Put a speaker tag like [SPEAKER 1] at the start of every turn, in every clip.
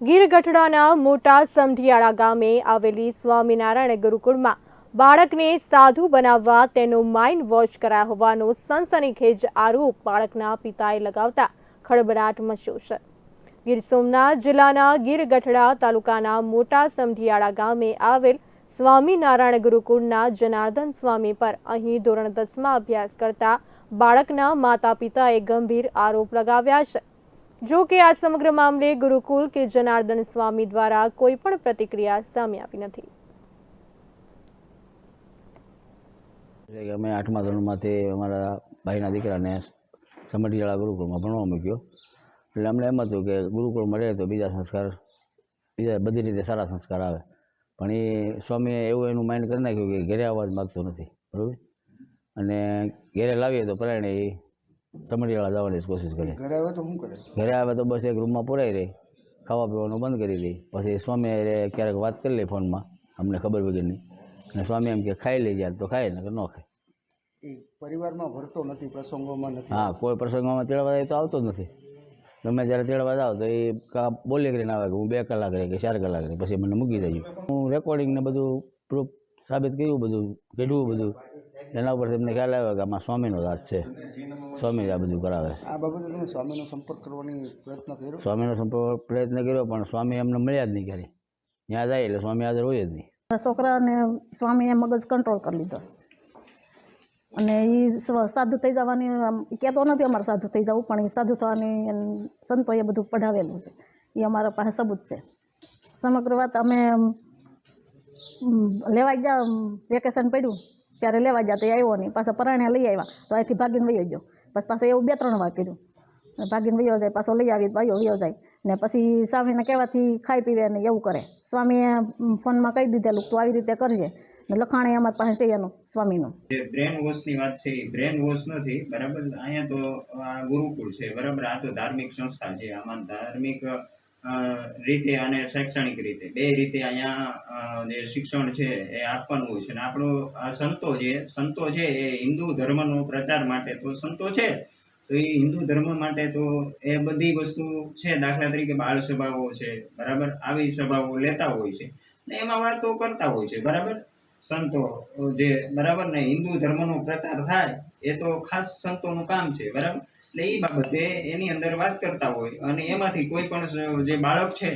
[SPEAKER 1] ગીર ગઢડાના મોટા સમઢિયાળા ગામે આવેલી સ્વામિનારાયણ ગુરુકુળમાં બાળકને સાધુ બનાવવા તેનો માઇન્ડ વોશ કરાયા હોવાનો સનસનીખેજ આરોપ બાળકના પિતાએ લગાવતા ખળબડાટ મચ્યો છે. ગીર સોમનાથ જિલ્લાના ગીર ગઢડા તાલુકાના મોટા સમઢિયાળા ગામે આવેલ સ્વામિનારાયણ ગુરુકુળના જનાર્દન સ્વામી પર અહીં ધોરણ દસમાં અભ્યાસ કરતા બાળકના માતા પિતાએ ગંભીર આરોપ લગાવ્યા છે. જો કે આ સમગ્ર મામલે ગુરુકુલ કે જનાર્દન સ્વામી દ્વારા કોઈ પણ પ્રતિક્રિયા સામે આવી નથી.
[SPEAKER 2] અમે આઠમા ધોરણમાંથી અમારા ભાઈના દીકરાને સમઢિયાળા ગુરુકુળમાં ભણવા મૂક્યો. એટલે અમને એમ હતું કે ગુરુકુળમાં રહે તો બીજા સંસ્કાર, બીજા બધી રીતે સારા સંસ્કાર આવે. પણ એ સ્વામીએ એવું એનું માઇન્ડ કરી નાખ્યું કે ઘરે આવવા જ માગતો નથી. બરાબર? અને ઘરે લાવીએ તો પરાયણે એ સમઢિયાળા જવાની કોશિશ કરે.
[SPEAKER 3] ઘરે આવે તો શું કરે?
[SPEAKER 2] ઘરે આવે તો બસ એક રૂમમાં પુરાઈ રહી. ખાવા પીવાનું બંધ કરી દે પછી સ્વામી ક્યારેક વાત કરી લે ફોનમાં અમને ખબર વગરની. અને સ્વામી એમ કે ખાઈ લઈ જાય તો ખાય ને ન ખાય.
[SPEAKER 3] પરિવારમાં ભરતો નથી પ્રસંગોમાં નથી.
[SPEAKER 2] હા કોઈ પ્રસંગોમાં તેડવા જાય તો આવતો જ નથી. તમે જ્યારે તેડવા જાઓ તો એ કા બોલી કરીને આવે કે હું બે કલાક રહે કે ચાર કલાક રહે પછી મને મૂકી દેજો. હું રેકોર્ડિંગ ને બધું પ્રૂફ સાબિત કર્યું બધું કીધું બધું. એના ઉપર એમને ખ્યાલ આવ્યો કે આમાં સ્વામીનો હાથ છે. સ્વામી આ બધું કરાવે.
[SPEAKER 3] આ બાબતે તમે સ્વામીનો સંપર્ક કરવાની પ્રયત્ન કર્યો?
[SPEAKER 2] સ્વામીનો સંપર્ક પ્રયત્ન કર્યો પણ સ્વામી એમને મળ્યા જ નહીં ક્યારે ત્યાં જાય એટલે સ્વામી હાજર હોય જ નહીં.
[SPEAKER 4] છોકરાને સ્વામીએ મગજ કંટ્રોલ કરી લીધો. અને એ સાધુ થઈ જવાની આમ કહેતો નથી અમારે સાધુ થઈ જવું પણ એ સાધુ થવાની સંતો સંતોએ બધું પઢાવેલું છે. એ અમારા પાસે સબૂત છે. સમગ્ર વાત અમે લેવા ગયા વેકેશન પડ્યું. ત્યારે લેવા ગયા તો આવ્યો નહીં. પાછા પરાણે લઈ આવ્યા. તો અહીંથી ભાગીને વયો ગયો. બસ પાછો એવું બે ત્રણ વાર કર્યું. ભાગીને વયો જાય, પાછો લઈ આવી વયો વયો જાય. ને પછી સ્વામીને કહેવાથી ખાઈ પીવે ને એવું કરે. સ્વામીએ ફોનમાં કહી દીધેલું તું આવી રીતે કરજે. ને લખાણે અમારી પાસે છે એનું, સ્વામીનું.
[SPEAKER 5] જે બ્રેન વોશની વાત છે, એ બ્રેન વોશ નથી, બરાબર? અહીંયા તો ગુરુકુળ છે, બરાબર? આ તો ધાર્મિક સંસ્થા છે. આમાં ધાર્મિક રીતે અને શૈક્ષણિક રીતે. બે રીતે અહીંયા જે શિક્ષણ છે એ આપવાનું હોય છે. અને આપણો, આ સંતો જે, સંતો છે એ હિન્દુ ધર્મનો પ્રચાર માટે તો સંતો છે તો એ હિન્દુ ધર્મ માટે તો એ બધી વસ્તુ છે દાખલા તરીકે બાળ સભાઓ છે, બરાબર? આવી સભાઓ લેતા હોય છે. ને એમાં વાતો કરતા હોય છે, બરાબર? સંતો જે બરાબર ને હિન્દુ ધર્મનો પ્રચાર થાય એ તો ખાસ સંતોનું કામ છે બરાબર? એટલે એ બાબતે એની અંદર વાત કરતા હોય અને એમાંથી કોઈ પણ જે બાળક છે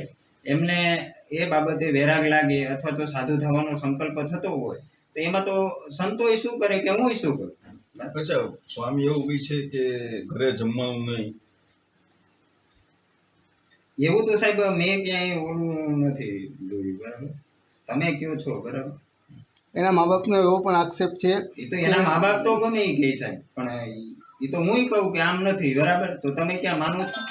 [SPEAKER 5] એમને એ બાબતે વેરાગ લાગે અથવા તો સાધુ થવાનો સંકલ્પ થતો હોય તો એમાં તો સંતોએ શું કરે કે હું શું કરું?
[SPEAKER 6] અચ્છા સ્વામી એવું બી છે કે ઘરે જમવાનું નહીં.
[SPEAKER 5] એવું તો સાહેબ મેં ક્યાંય ઓલું નથી જોયું બરાબર? તમે કયો છો બરાબર?
[SPEAKER 3] એના મા બાપનો એવો પણ આક્ષેપ છે
[SPEAKER 5] તો એના મા બાપ તો ગમે એ કહે સાહેબ. પણ એ તો હું કહું કે આમ નથી, બરાબર? તો તમે ક્યાં માનો છો?